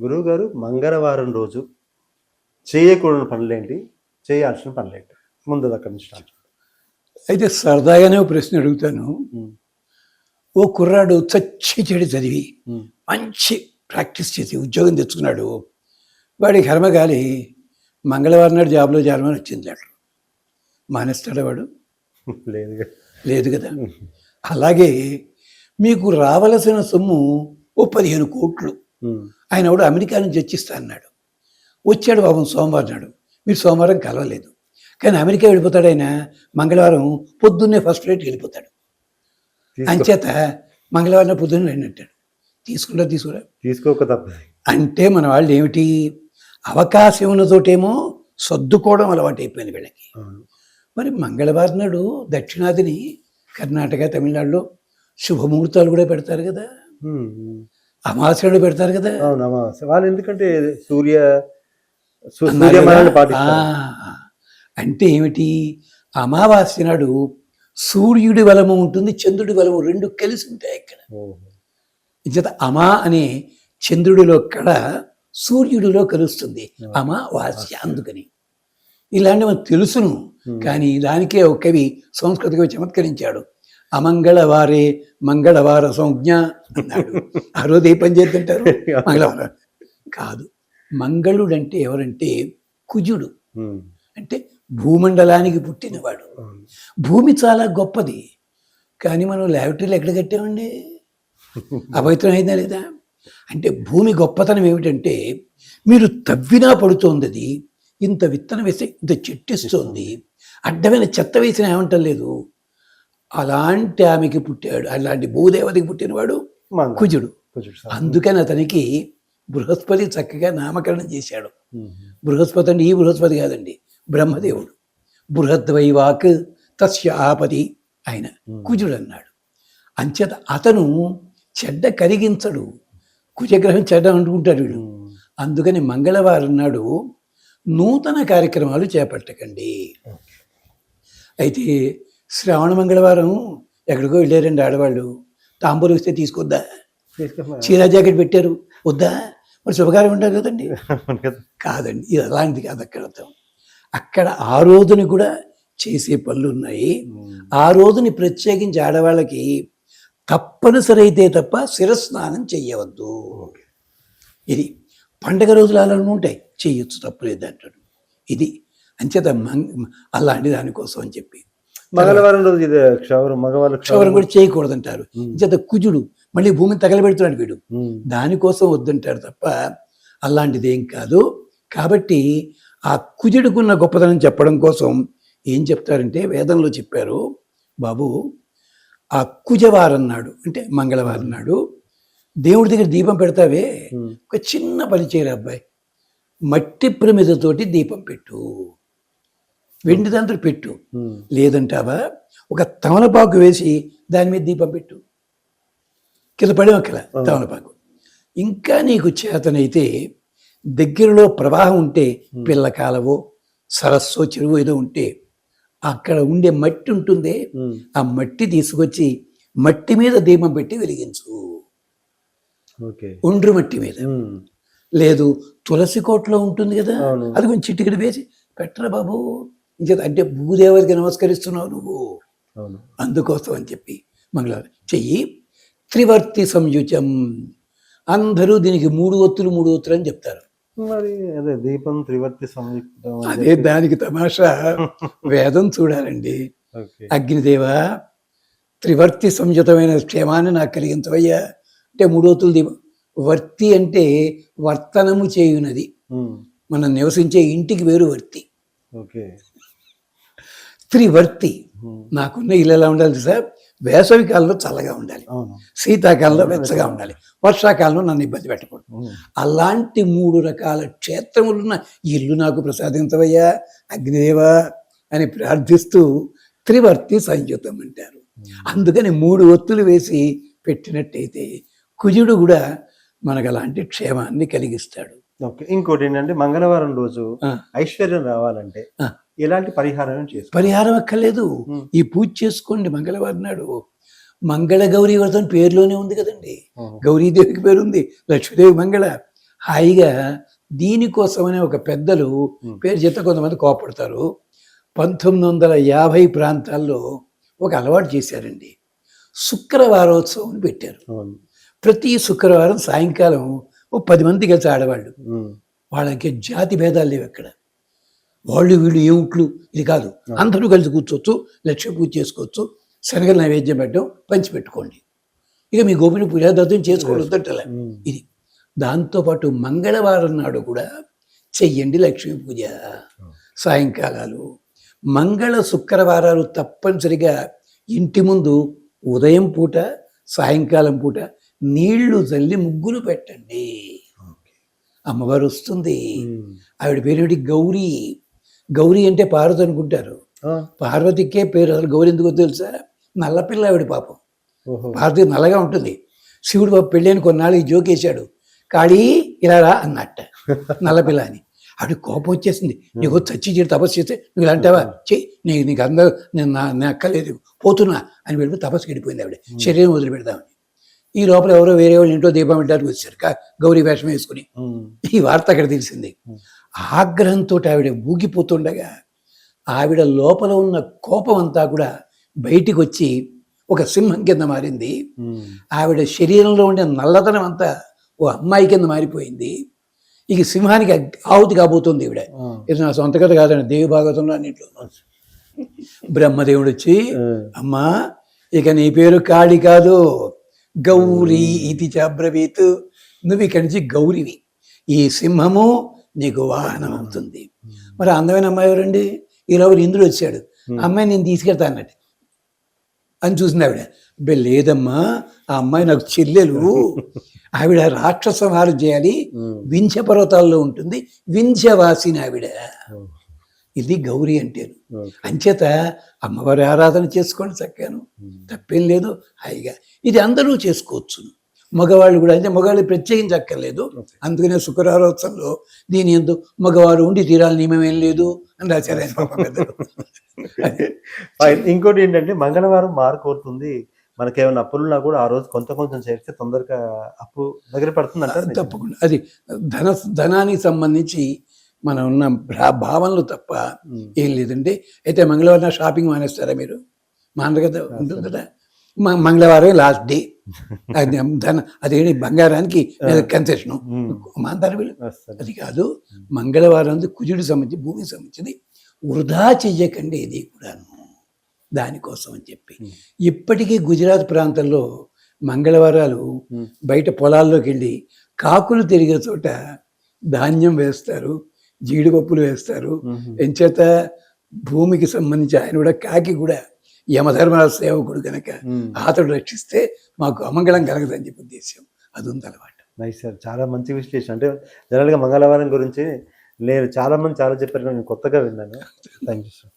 గురువు గారు మంగళవారం రోజు చేయకూడని పనులేంటి? చేయాల్సిన పనులేంటి? ముందు అక్కడి నుంచి అయితే సరదాగానే ఒక ప్రశ్న అడుగుతాను. ఓ కుర్రాడు చచ్చి చెడి చదివి మంచి ప్రాక్టీస్ చేసి ఉద్యోగం తెచ్చుకున్నాడు. వాడి కర్మగాలి మంగళవారం నాడు జాబ్లో చేరమని వచ్చింది లెటర్ మానేస్తాడా వాడు? లేదు. లేదు కదా. అలాగే మీకు రావలసిన సొమ్ము ఓ పదిహేను కోట్లు. ఆయన కూడా అమెరికా నుంచి వచ్చిస్తా అన్నాడు. వచ్చాడు పాపం సోమవారం నాడు. మీరు సోమవారం కలవలేదు. కానీ అమెరికా వెళ్ళిపోతాడు ఆయన. మంగళవారం పొద్దున్నే ఫస్ట్ ఫ్లైట్ వెళ్ళిపోతాడు. అంచేత మంగళవారం పొద్దున్నే రండి అంటాడు. తీసుకుంటా తీసుకురా తీసుకోక తప్పదు అంటే మన వాళ్ళు ఏమిటి? అవకాశం ఉన్నతోటేమో సర్దుకోవడం అలవాటు అయిపోయింది వీళ్ళకి. మరి మంగళవారం నాడు దక్షిణాదిని కర్ణాటక తమిళనాడులో శుభముహూర్తాలు కూడా పెడతారు కదా. అమావాస్యలు పెడతారు కదా. అవును అమావాస్య. వాళ్ళు ఎందుకంటే సూర్య సూర్యమానాన్ని? పాటిస్తారు. అంటే ఏమిటి? అమావాస్య నాడు సూర్యుడి బలము ఉంటుంది చంద్రుడి బలము రెండు కలిసి ఉంటాయి ఇక్కడ. చేత అమా అనే చంద్రుడిలో కళ సూర్యుడిలో కలుస్తుంది. అమావాస్య. అందుకని. ఇలాంటి మనకు తెలుసును. కానీ దానికే ఒక కవి సంస్కృత కవి చమత్కరించాడు. అమంగళవారే మంగళవార సంజ్ఞ అన్నాడు. ఆ రోజు ఏ పని చేద్దంటారు మంగళవారం. కాదు. మంగళుడు అంటే ఎవరంటే కుజుడు. అంటే భూమండలానికి పుట్టినవాడు. భూమి చాలా గొప్పది. కానీ మనం ల్యాబొరేటరీలు ఎక్కడ కట్టామండి? అపవిత్రం అయిందా లేదా? అంటే భూమి గొప్పతనం ఏమిటంటే మీరు తవ్వినా పడుతోంది అది ఇంత విత్తనం వేస్తే ఇంత చెట్టు ఇస్తోంది అడ్డమైన చెత్త వేసిన ఏమంటం లేదు. అలాంటి ఆమెకి పుట్టాడు అలాంటి భూదేవతకి పుట్టినవాడు. కుజుడు. అందుకని అతనికి బృహస్పతి చక్కగా నామకరణం చేశాడు. బృహస్పతి అంటే ఈ బృహస్పతి కాదండి బ్రహ్మదేవుడు. బృహద్వైవాక్ తస్య ఆపది ఆయన కుజుడు అన్నాడు అంచేత అతను చెడ్డ కరిగించడు కుజగ్రహం చెడ్డ అనుకుంటాడు వీడు. అందుకని మంగళవారం నాడు నూతన కార్యక్రమాలు చేపట్టకండి. అయితే శ్రావణ మంగళవారం ఎక్కడికో వెళ్ళారండి ఆడవాళ్ళు. తాంబూలు వస్తే తీసుకొద్దా? తీసుకో. చీరా జాకెట్ పెట్టారు. వద్దా? మరి శుభకార్యం ఉంటారు కదండి. కాదండి ఇది అలాంటిది కాదు అక్కడ. అక్కడ ఆ రోజుని కూడా చేసే పనులు ఉన్నాయి. ఆ రోజుని ప్రత్యేకించి ఆడవాళ్ళకి తప్పనిసరి అయితే తప్ప శిరస్నానం చెయ్యవద్దు. ఓకే. ఇది పండగ రోజులు అలా ఉంటాయి. చెయ్యొచ్చు తప్పులేదు అంటాడు. ఇది అంచేత అలాంటి దానికోసం అని చెప్పి. మంగళవారం రోజు ఇది క్షౌరం మగవాళ్ళు క్షవరం. కూడా చేయకూడదంటారు. అంచేత కుజుడు. మళ్ళీ భూమిని తగలబెడుతున్నాడు వీడు. దానికోసం వద్దంటారు తప్ప అలాంటిది ఏం కాదు. కాబట్టి ఆ కుజుడుకున్న గొప్పతనం చెప్పడం కోసం ఏం చెప్తారంటే వేదంలో చెప్పారు బాబు ఆ కుజవారం నాడు అంటే మంగళవారం నాడు దేవుడి దగ్గర దీపం పెడతావే. ఒక చిన్న పని చేయరు అబ్బాయి. మట్టి ప్రమిదతోటి దీపం పెట్టు. వెండి దాంతో పెట్టు. లేదంటావా? ఒక తమలపాకు వేసి దాని మీద దీపం పెట్టు. కింద పడి ఒకల తమలపాకు. ఇంకా నీకు చేతనైతే దగ్గరలో ప్రవాహం ఉంటే పిల్ల కాలవో సరస్సో చెరువు ఏదో ఉంటే అక్కడ ఉండే మట్టి ఉంటుందే. ఆ మట్టి తీసుకొచ్చి మట్టి మీద దీపం పెట్టి వెలిగించు. ఒండ్రు మట్టి మీద. లేదు తులసి కోటలో ఉంటుంది కదా. అది కొంచెం చిటికడ వేసి పెట్టరా బాబు. ఇంకేత అంటే భూదేవరికి నమస్కరిస్తున్నావు నువ్వు. అందుకోసం అని చెప్పి మంగళవారం. చెయ్యి. త్రివర్తి సంయుచం అందరూ దీనికి మూడు ఒత్తులు మూడు ఒత్తులు అని చెప్తారు. మరి అదే దీపం త్రివర్తి సంయుక్తం అదే దానికి తమాషా. వేదం చూడాలండి. అగ్నిదేవ త్రివర్తి సంయుతమైన క్షేమాన్ని నాకు కలిగించవయ్యా. అంటే మూడు ఒత్తులు దీపం. వర్తి అంటే వర్తనము చేయునది. మనం నివసించే ఇంటికి వేరు వర్తి. ఓకే. త్రివర్తి నాకున్న ఇల్లు ఎలా ఉండాలి సార్ వేసవి కాలంలో చల్లగా ఉండాలి. శీతాకాలంలో వెచ్చగా ఉండాలి. వర్షాకాలంలో నన్ను ఇబ్బంది పెట్టకూడదు. అలాంటి మూడు రకాల క్షేత్రములున్న ఇల్లు నాకు ప్రసాదించవయ్యా అగ్నిదేవ అని ప్రార్థిస్తూ త్రివర్తి సంయుతం అంటారు. అందుకని మూడు ఒత్తులు వేసి పెట్టినట్టయితే కుజుడు కూడా మనకు అలాంటి క్షేమాన్ని కలిగిస్తాడు. ఇంకోటి ఏంటంటే మంగళవారం రోజు. ఐశ్వర్యం రావాలంటే. ఎలాంటి పరిహారం చేసుకో పరిహారం అక్కర్లేదు. ఈ పూజ చేసుకోండి. మంగళవారం నాడు. మంగళ గౌరీ వ్రతం పేరులోనే ఉంది కదండి. గౌరీదేవికి పేరు ఉంది లక్ష్మీదేవి మంగళ. హాయిగా దీనికోసమనే ఒక పెద్దలు. పేరు చేత కొంతమంది కోపడతారు. పంతొమ్మిది వందల యాభై ప్రాంతాల్లో ఒక అలవాటు చేశారండి. శుక్రవారోత్సవం అని పెట్టారు ప్రతి శుక్రవారం సాయంకాలం ఓ పది మంది కలిసి ఆడవాళ్ళు. వాళ్ళకి జాతి భేదాలు లేవు ఎక్కడ వాళ్ళు వీళ్ళు ఏమిట్లు ఇది కాదు. అందరూ కలిసి కూర్చోవచ్చు లక్ష్య పూజ చేసుకోవచ్చు శనగల నైవేద్యం పెట్టడం పంచి పెట్టుకోండి ఇక మీ గోపిని పూజాదత్తం ఉమ్. ఇది. దాంతోపాటు మంగళవారం నాడు కూడా చెయ్యండి లక్ష్మీ పూజ. సాయంకాలాలు. మంగళ శుక్రవారాలు తప్పనిసరిగా ఇంటి ముందు ఉదయం పూట సాయంకాలం పూట నీళ్ళు చల్లి ముగ్గులు పెట్టండి. అమ్మవారు వస్తుంది. ఆవిడ పేరేమిటి? గౌరీ. గౌరీ అంటే పార్వతి అనుకుంటారు. పార్వతికే పేరు అసలు గౌరీ ఎందుకో తెలుసా? నల్లపిల్ల ఆవిడ పాపం. పార్వతి నల్లగా ఉంటుంది. శివుడు బాబు పెళ్ళైన కొన్నాళ్ళకి జోకేశాడు కాళీ ఇలా రా అన్నట్ట. నల్లపిల్ల అని. ఆవిడ కోపం వచ్చేసింది. నీకు చచ్చి చెడు తపస్సు చేస్తే నువ్వు ఇలా అంటావా? చే నీకు నీకు అందరూ నేను నా నా అక్కలేదు పోతున్నా అని వెళ్ళి తపస్సు గడిపోయింది ఆవిడ. శరీరం వదిలిపెడదామని. ఈ లోపల ఎవరో వేరే వాళ్ళు ఇంట్లో దీపం పెట్టడానికి వచ్చారు. గౌరీ వేషం వేసుకుని. ఈ వార్త అక్కడ తెలిసింది. ఆగ్రహంతో ఆవిడ ఊగిపోతుండగా ఆవిడ లోపల ఉన్న కోపం అంతా కూడా బయటికి వచ్చి ఒక సింహం కింద మారింది. ఆవిడ శరీరంలో ఉండే నల్లతనం అంతా ఓ అమ్మాయి కింద మారిపోయింది. ఇక సింహానికి ఆహుతి కాబోతుంది ఈవిడ. ఇది నా సొంత కథ కాదండి దేవి భాగవతంలో అన్నింటిలో. బ్రహ్మదేవుడు వచ్చి. అమ్మా ఇక నీ పేరు కాళి కాదు గౌరీ ఇది చబ్రవీత్ నువ్వు ఇక్కడి నుంచి గౌరివి. ఈ సింహము నీకు వాహనం అవుతుంది మరి అందమైన అమ్మాయి ఎవరండి? ఈ లోపల ఇంద్రుడు వచ్చాడు. అమ్మాయి నేను తీసుకెళ్తా అన్నట్టు. అని చూసింది ఆవిడ. "అబ్బే, లేదమ్మా ఆ అమ్మాయి నాకు చెల్లెలు. ఆవిడ రాక్షస సంహారం చేయాలి. వింధ్య పర్వతాల్లో ఉంటుంది. వింధ్యవాసిని ఆవిడ. ఇది గౌరీ అంటే ఓకే. అంచేత అమ్మవారి ఆరాధన చేసుకోండి చక్కాను. తప్పేం లేదు. హాయిగా. ఇది అందరూ చేసుకోవచ్చు మగవాళ్ళు కూడా అంటే మగవాళ్ళు ప్రత్యేకించి అక్కర్లేదు. అందుకనే శుక్రవారోత్సవంలో దీని ఎందు మగవారు ఉండి తీరాలి నియమం ఏం లేదు అని రాశారు ఆయన. ఇంకోటి ఏంటంటే మంగళవారం మారు కోరుతుంది మనకేమైనా అప్పులున్నా కూడా ఆ రోజు కొంత కొంచెం చేస్తే తొందరగా అప్పు దగ్గర పడుతుంది అంటారు? తప్పకుండా. అది ధన ధనానికి సంబంధించి మనం ఉన్న భావనలు తప్ప. ఏం లేదండి. అయితే మంగళవారం షాపింగ్ మానేస్తారా మీరు? మానరు కదా. ఉంటుంది కదా మంగళవారం లాస్ట్ డే. అది అదేంటి బంగారానికి కన్సెషన్. మాంతారు వీళ్ళు. అది కాదు మంగళవారం కుజుడికి సంబంధించి భూమికి సంబంధించింది వృధా చెయ్యకండి ఇది కూడాను దానికోసం అని చెప్పి. ఇప్పటికీ గుజరాత్ ప్రాంతంలో మంగళవారాలు. బయట పొలాల్లోకి వెళ్ళి కాకులు తిరిగే చోట ధాన్యం వేస్తారు జీడిపప్పులు వేస్తారు. ఎంచేత భూమికి సంబంధించి ఆయన కూడా కాకి కూడా యమధర్మరాజ సేవకుడు కనుక. అతడు రక్షిస్తే మాకు అమంగళం కలగదని చెప్పి ఉద్దేశం అది ఉంది అలవాటు. Nice sir. చాలా మంచి విశ్లేషణ. అంటే జనరల్గా మంగళవారం గురించి నేను చాలా మంది చాలా చెప్పారు నేను కొత్తగా విన్నాను. Thank you sir.